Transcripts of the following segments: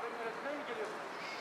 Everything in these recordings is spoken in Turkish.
Haberlere neden geliyorsunuz?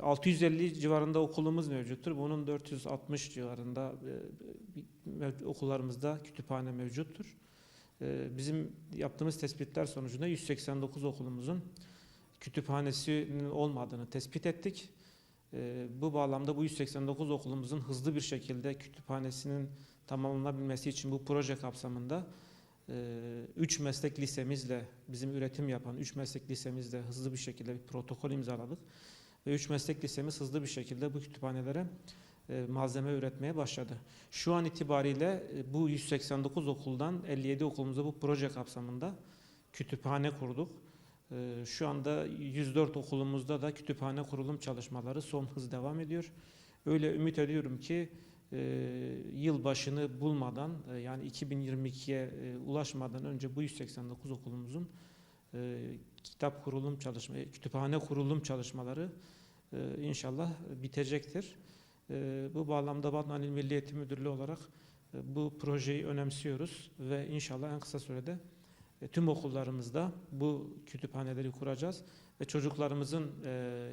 650 civarında okulumuz mevcuttur. Bunun 460 civarında e, okullarımızda kütüphane mevcuttur. Ee, Bizim yaptığımız tespitler sonucunda 189 okulumuzun kütüphanesinin olmadığını tespit ettik. Ee, Bu bağlamda bu 189 okulumuzun hızlı bir şekilde kütüphanesinin tamamlanabilmesi için bu proje kapsamında 3 meslek lisemizle bizim üretim yapan 3 meslek lisemizle hızlı bir şekilde bir protokol imzaladık. Ve 3 meslek lisemiz hızlı bir şekilde bu kütüphanelere e, malzeme üretmeye başladı. Şu an itibariyle e, bu 189 okuldan 57 okulumuzda bu proje kapsamında kütüphane kurduk. E, Şu anda 104 okulumuzda da kütüphane kurulum çalışmaları son hız devam ediyor. Öyle ümit ediyorum ki yıl başını bulmadan yani 2022'ye e, ulaşmadan önce bu 189 okulumuzun e, kitap kurulum çalışma, kütüphane kurulum çalışmaları e, inşallah bitecektir. E, bu bağlamda Batman İl Milli Müdürlüğü olarak e, bu projeyi önemsiyoruz ve inşallah en kısa sürede e, tüm okullarımızda bu kütüphaneleri kuracağız ve çocuklarımızın e,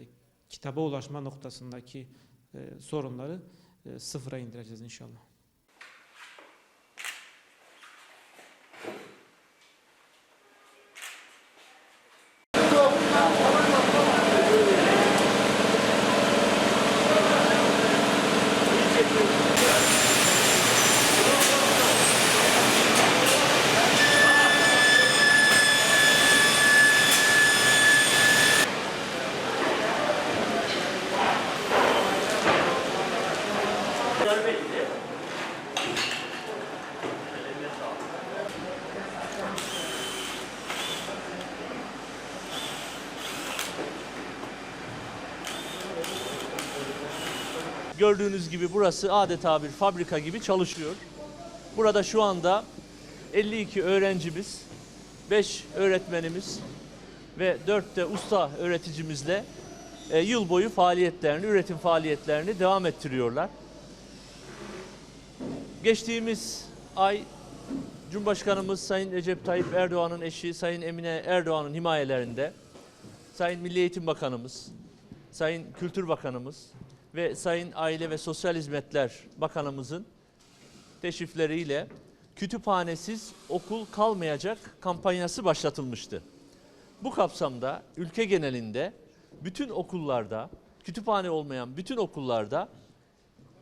kitaba ulaşma noktasındaki e, sorunları e, sıfıra indireceğiz inşallah. Gördüğünüz gibi burası adeta bir fabrika gibi çalışıyor. Burada şu anda 52 öğrencimiz, 5 öğretmenimiz ve 4 de usta öğreticimizle e, yıl boyu faaliyetlerini, üretim faaliyetlerini devam ettiriyorlar. Geçtiğimiz ay Cumhurbaşkanımız Sayın Recep Tayyip Erdoğan'ın eşi Sayın Emine Erdoğan'ın himayelerinde Sayın Milli Eğitim Bakanımız, Sayın Kültür Bakanımız ve Sayın Aile ve Sosyal Hizmetler Bakanımızın teşrifleriyle kütüphanesiz okul kalmayacak kampanyası başlatılmıştı. Bu kapsamda ülke genelinde bütün okullarda, kütüphane olmayan bütün okullarda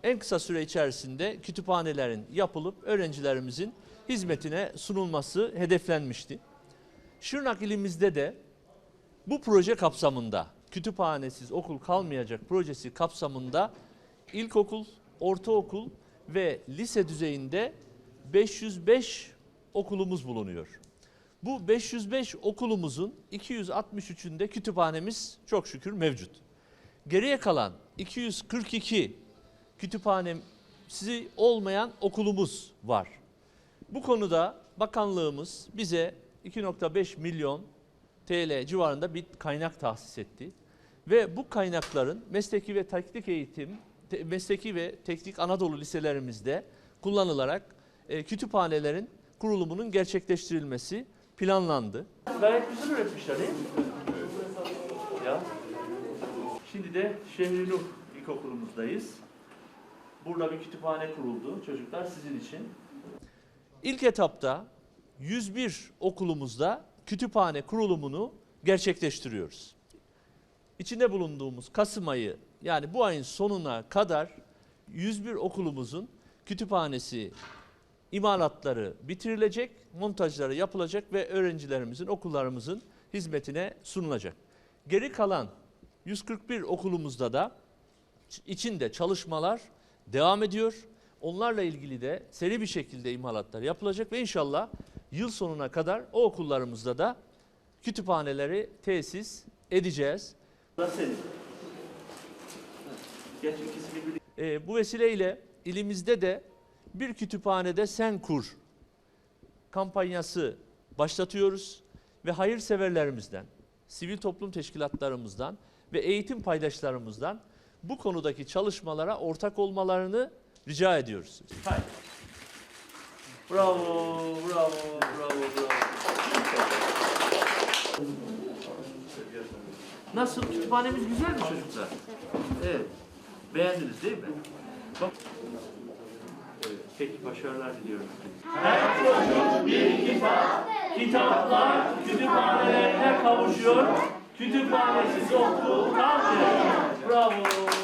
en kısa süre içerisinde kütüphanelerin yapılıp öğrencilerimizin hizmetine sunulması hedeflenmişti. Şırnak ilimizde de bu proje kapsamında kütüphanesiz okul kalmayacak projesi kapsamında ilkokul, ortaokul ve lise düzeyinde 505 okulumuz bulunuyor. Bu 505 okulumuzun 263'ünde kütüphanemiz çok şükür mevcut. Geriye kalan 242 kütüphanesi olmayan okulumuz var. Bu konuda bakanlığımız bize 2.5 milyon TL civarında bir kaynak tahsis etti. Ve bu kaynakların mesleki ve teknik eğitim, te- mesleki ve teknik Anadolu liselerimizde kullanılarak e, kütüphanelerin kurulumunun gerçekleştirilmesi planlandı. Gayet güzel öğretmişler değil mi? Ya. Şimdi de Şehri Nur İlkokulumuzdayız. Burada bir kütüphane kuruldu. Çocuklar sizin için. İlk etapta 101 okulumuzda kütüphane kurulumunu gerçekleştiriyoruz. İçinde bulunduğumuz Kasım ayı yani bu ayın sonuna kadar 101 okulumuzun kütüphanesi imalatları bitirilecek, montajları yapılacak ve öğrencilerimizin, okullarımızın hizmetine sunulacak. Geri kalan 141 okulumuzda da içinde çalışmalar devam ediyor. Onlarla ilgili de seri bir şekilde imalatlar yapılacak ve inşallah yıl sonuna kadar o okullarımızda da kütüphaneleri tesis edeceğiz. Ee, bu vesileyle ilimizde de bir kütüphanede sen kur kampanyası başlatıyoruz ve hayırseverlerimizden, sivil toplum teşkilatlarımızdan ve eğitim paydaşlarımızdan bu konudaki çalışmalara ortak olmalarını rica ediyoruz. Haydi. Bravo, bravo, bravo, bravo. Nasıl? Kütüphanemiz güzel mi çocuklar? Evet. Beğendiniz değil mi? Bak. Peki başarılar diliyorum. Her çocuk bir kitap, kitaplar kütüphanelerine kavuşuyor. Kütüphanesiz okul kalmıyor. Bravo.